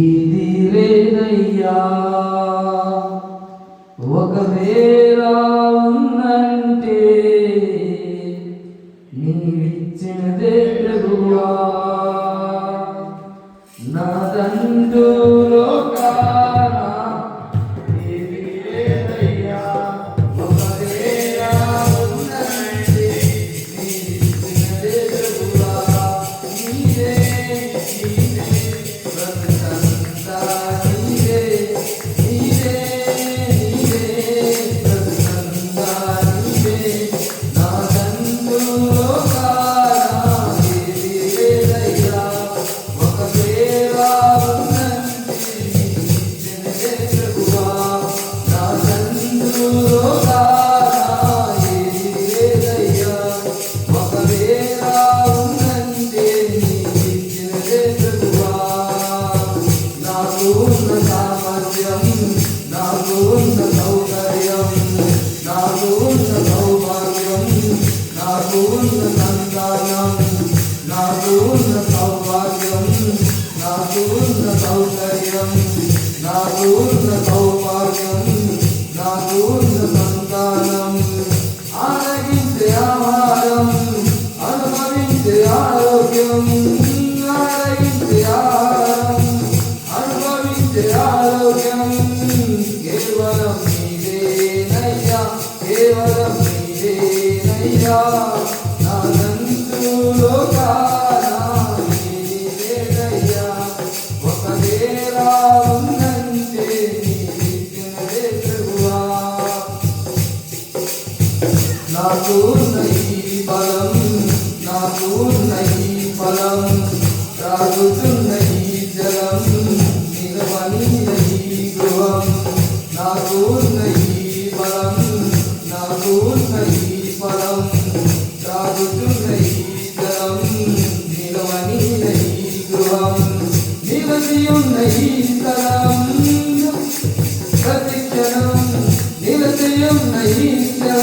ఇదిరేనయ్యా ఒకవేళ నాగోన్న సామర్థ్యం నాగోన్న సౌకర్యం నాగోన్న సౌభాగ్యం నాగోన్న సంతానం నాగోన్న సౌభాగ్యం నాగోన్న సౌకర్యం నాగోన్న సౌభాగ్యం నాగోన్న సంతానం ఆనగించే ఆహారం అనుభవించే ఆరోగ్యం ఆరోగ్యం కేవలం నీదేనయ్యా కేవలం నీదేనయ్యా నాకు నై బలం నాకు నై బలం రాగుతున్న नैतराम् प्रतिक्षणं निरतयं नैतराम्